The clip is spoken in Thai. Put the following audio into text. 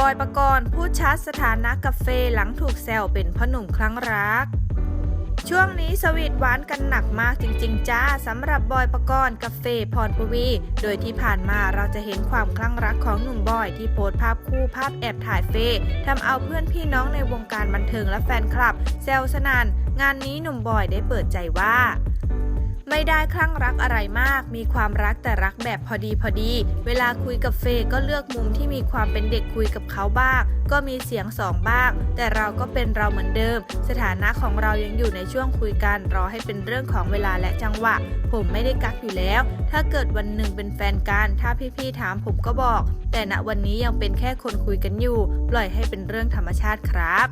บอยปกรณ์พูดชัดสถานะกับเฟยหลังถูกแซวเป็นพ่อหนุ่มครั้งรัก ช่วงนี้สวีทหวานกันหนักมากจริง ๆ จ้าสำหรับบอยปกรณ์กับเฟยพรปวี โดยที่ผ่านมาเราจะเห็นความคลั่งรักของหนุ่มบอยที่โพสภาพคู่ภาพแอบถ่ายเฟย์ทำเอาเพื่อนพี่น้องในวงการบันเทิงและแฟนคลับแซวสนานงานนี้หนุ่มบอยได้เปิดใจว่า ไม่ได้คลั่งรักอะไรมาก มีความรักแต่รักแบบพอดีพอดี เวลาคุยกับเฟย์ก็เลือกมุมที่มีความเป็นเด็กคุยกับเขาบ้าง ก็มีเสียงสองบ้าง แต่เราก็เป็นเราเหมือนเดิม สถานะของเรายังอยู่ในช่วงคุยกัน รอให้เป็นเรื่องของเวลาและจังหวะ ผมไม่ได้กักอยู่แล้ว ถ้าเกิดวันหนึ่งเป็นแฟนกัน ถ้าพี่ๆถามผมก็บอก แต่ณวันนี้ยังเป็นแค่คนคุยกันอยู่ ปล่อยให้เป็นเรื่องธรรมชาติครับ